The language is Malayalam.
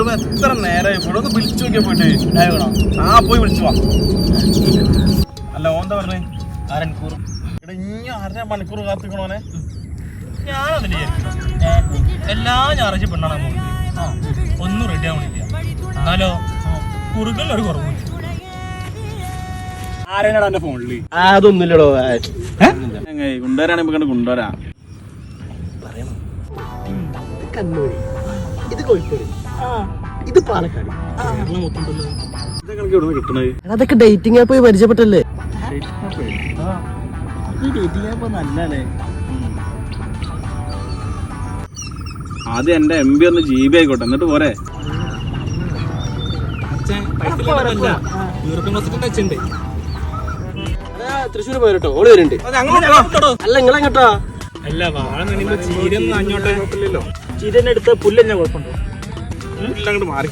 ഇവിടെ എത്ര നേരമായി ഇവിടെ ഒന്ന് വിളിച്ചു നോക്കിയാ പോയിട്ട് ആ പോയി വിളിച്ചു വാ. അല്ല ഓന്താ പറഞ്ഞേ? അരമണിക്കൂർ ഇവിടെ ഇനി അര മണിക്കൂർ കാത്തിക്കണോനെ ഞാനതിന് എല്ലാ ഞായറാഴ്ച പെണ്ണാണ് പോകുന്നത് ഒന്നും റെഡി ആവണില്ല. എന്നാലോ കുറുകളിൽ ഒരു കുറവില്ല ആരെയാണ് എന്റെ ഫോണിൽ അതൊന്നുമില്ലടോ. കൊണ്ടുവരാണ് നമുക്ക് കൊണ്ടുവരാ കണ്ണൂര്. ഇത് കോഴിക്കോട്. ഇത് പാലക്കാട്. അതൊക്കെ ഡേറ്റിംഗ് ആപ്പ് പോയി പരിചയപ്പെട്ടല്ലേ? ഈ ഡേറ്റിംഗ് ആപ്പ് നല്ലല്ലേ ആദ്യം എന്റെ എം ബി ഒന്ന് ജി ബി ആയിക്കോട്ടെ എന്നിട്ട് പോരെ. തൃശ്ശൂർ പോരട്ടോ ഓൾ വരുന്നുണ്ട്. അല്ല നിങ്ങളെങ്ങട്ടാ? അല്ല വാഴ നണിയുമ്പോ ചീരൊന്നും പുല്ലെന്നെ കുഴപ്പമുണ്ടോ? പുല്ലങ്ങോട്ട് മാറി